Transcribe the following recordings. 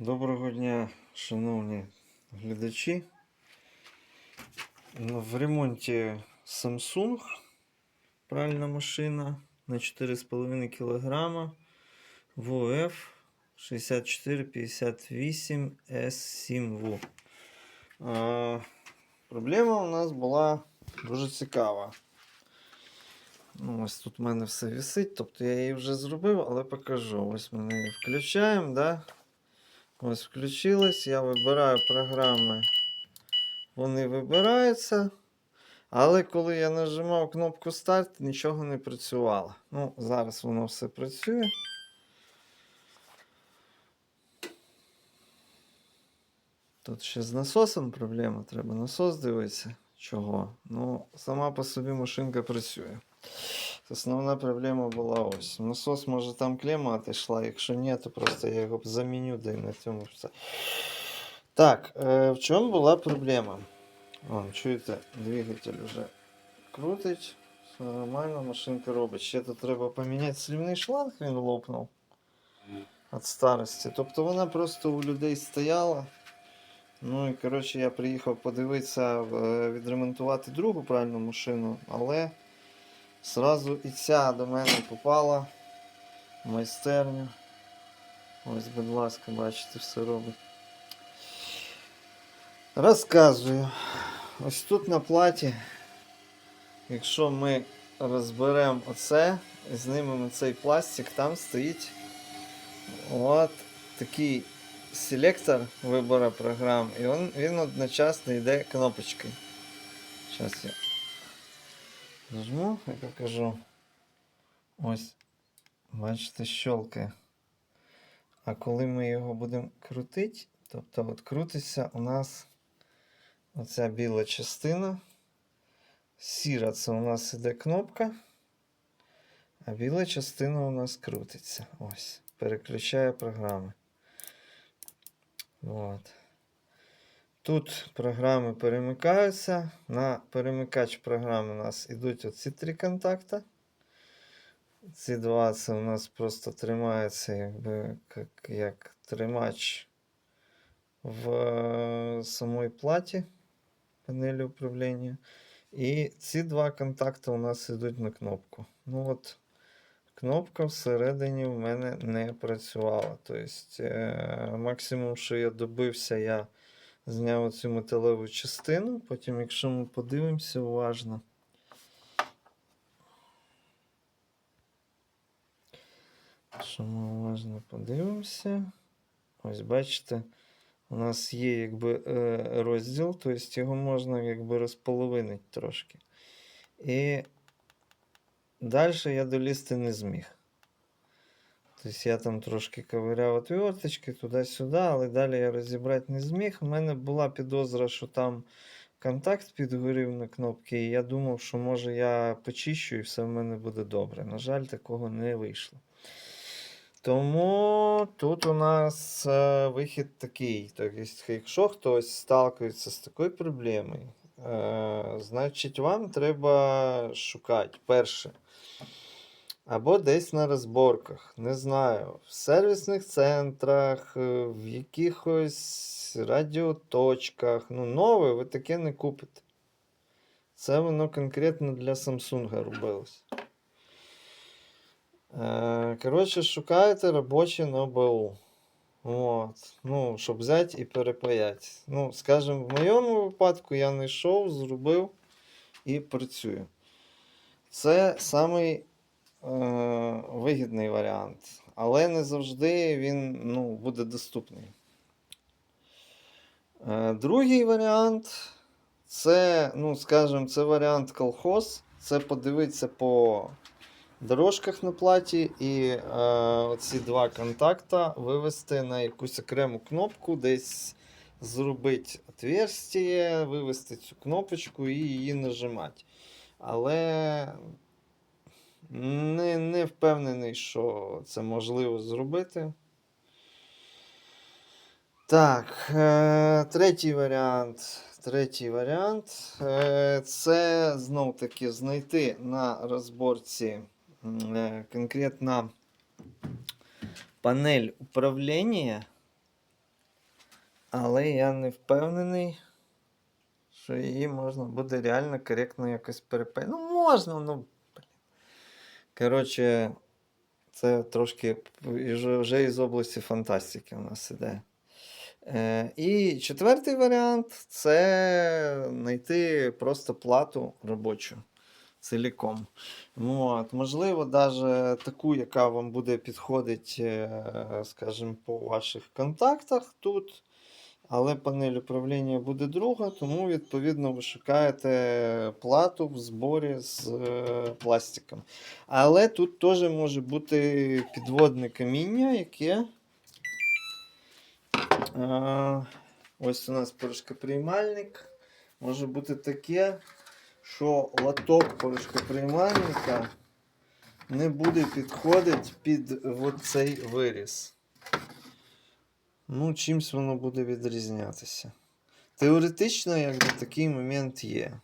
Доброго дня, шановні глядачі. Ну, В ремонті Samsung пральна машина на 4,5 кг ВОФ 6458 S7W. Проблема у нас була дуже цікава. Ну, ось тут в мене все висить, тобто я її вже зробив, але покажу. Ось ми її включаємо, да? Ось включилось. Я вибираю програми. Вони вибираються. Але коли я нажимав кнопку старт, нічого не працювало. Ну, зараз воно все працює. Тут ще з насосом проблема, треба насос дивитися. Чого? Ну, сама по собі машинка працює. Основна проблема була ось. Насос може там клема отійшла, якщо ні, то просто я його заміню, да і на цьому все. Так, е, в чому була проблема? Вон, чуєте, двигатель вже крутить, все нормально, машинка робить. Ще тут треба поміняти слівний шланг, він лопнув від старості. Тобто вона просто у людей стояла. Ну і коротше я приїхав подивитися, е, відремонтувати другу пральну машину, але Сразу і ця до мене попала в майстерню. Ось, будь ласка, бачите, все робить. Розказую. Ось тут на платі, якщо ми розберемо оце і знімемо цей пластик, там стоїть от такий селектор вибору програм, і він, він одночасно йде кнопочкою. Зараз я Нажму і покажу. Ось, бачите, щелкає. А коли ми його будемо крутити, тобто от крутиться у нас оця біла частина. Сіра це у нас іде кнопка, а біла частина у нас крутиться. Ось. Переключає програми. От. Тут програми перемикаються. На перемикач програми у нас йдуть оці три контакти. Ці два це у нас просто тримається якби як, як тримач в е, самій платі панелі управління. І ці два контакти у нас йдуть на кнопку. Ну от, кнопка всередині в мене не працювала. Тобто, е, максимум, що я добився, я зняв цю металеву частину. Потім, якщо ми подивимося уважно. Якщо ми уважно подивимося, ось бачите, у нас є якби е, розділ, тобто його можна якби розполовинити трошки. І далі я долізти не зміг. Тобто я там трошки ковиряв отверточки туди-сюди, але далі я розібрати не зміг. У мене була підозра, що там контакт підгорів на кнопки, і я думав, що може я почищу і все в мене буде добре. На жаль, такого не вийшло. Тому тут у нас е, вихід такий. Тобто, якщо хтось сталкується з такою проблемою, е, значить вам треба шукати перше. Або десь на розборках, не знаю, в сервісних центрах, е, в якихось радіоточках. Ну, нове ви таке не купите. Це воно конкретно для Samsung робилось. Е, Коротше, шукаєте робоче на ОБУ. От. Ну, щоб взяти і перепаяти. Ну, скажімо, в моєму випадку я знайшов, зробив і працюю. Це самий вигідний варіант, але не завжди він ну, буде доступний. Е, другий варіант це, ну, скажімо, це варіант колхоз. Це подивитися по дорожках на платі і е, оці два контакта вивести на якусь окрему кнопку, десь зробити отверстие, вивести цю кнопочку і її нажимати. Але не, не впевнений, що це можливо зробити. Так, е, третій варіант. Третій варіант е, це знов таки знайти на розборці е, конкретно панель управління. Але я не впевнений, що її можна буде реально коректно якось перепаяти. Ну, можна, ну. Коротше, це трошки вже- із області фантастики у нас іде. Е, і четвертий варіант це знайти просто плату робочу ціліком. От, можливо, навіть таку, яка вам буде підходити, скажімо, по ваших контактах тут. Але панель управління буде друга, тому відповідно ви шукаєте плату в зборі з е, пластиком. Але тут теж може бути підводне каміння, яке. А, ось у нас порошкоприймальник. Може бути таке, що лоток порошкоприймальника не буде підходити під цей виріз. Ну, чимсь воно буде відрізнятися. Теоретично, якби такий момент є.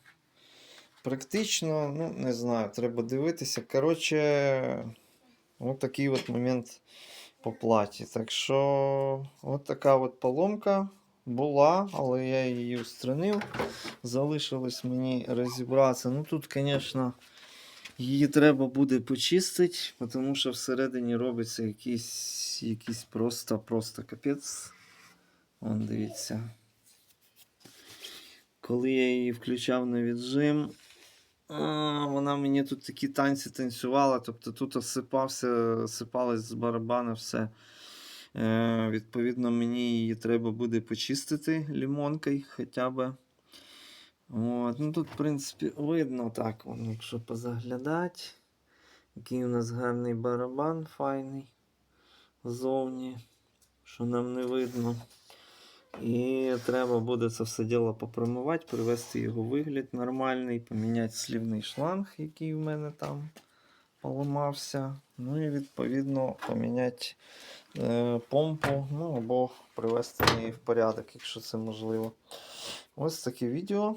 Практично, ну, не знаю, треба дивитися. Коротше, от такий от момент по платі. Так що, от така от поломка була, але я її устранив. Залишилось мені розібратися. Ну тут, звісно, її треба буде почистити, тому що всередині робиться якийсь, якийсь просто, просто капець. Вон, дивіться. Коли я її включав на віджим, вона мені тут такі танці танцювала, тобто тут осипався, осипалось з барабана все. Е, відповідно, мені її треба буде почистити лімонкою хоча б. От, ну тут, в принципі, видно так, якщо позаглядати. Який у нас гарний барабан файний ззовні, що нам не видно. І треба буде це все діло попромивати, привести його вигляд нормальний, поміняти слівний шланг, який в мене там поламався. Ну і відповідно поміняти е, помпу, ну або привести її в порядок, якщо це можливо. Ось таке відео.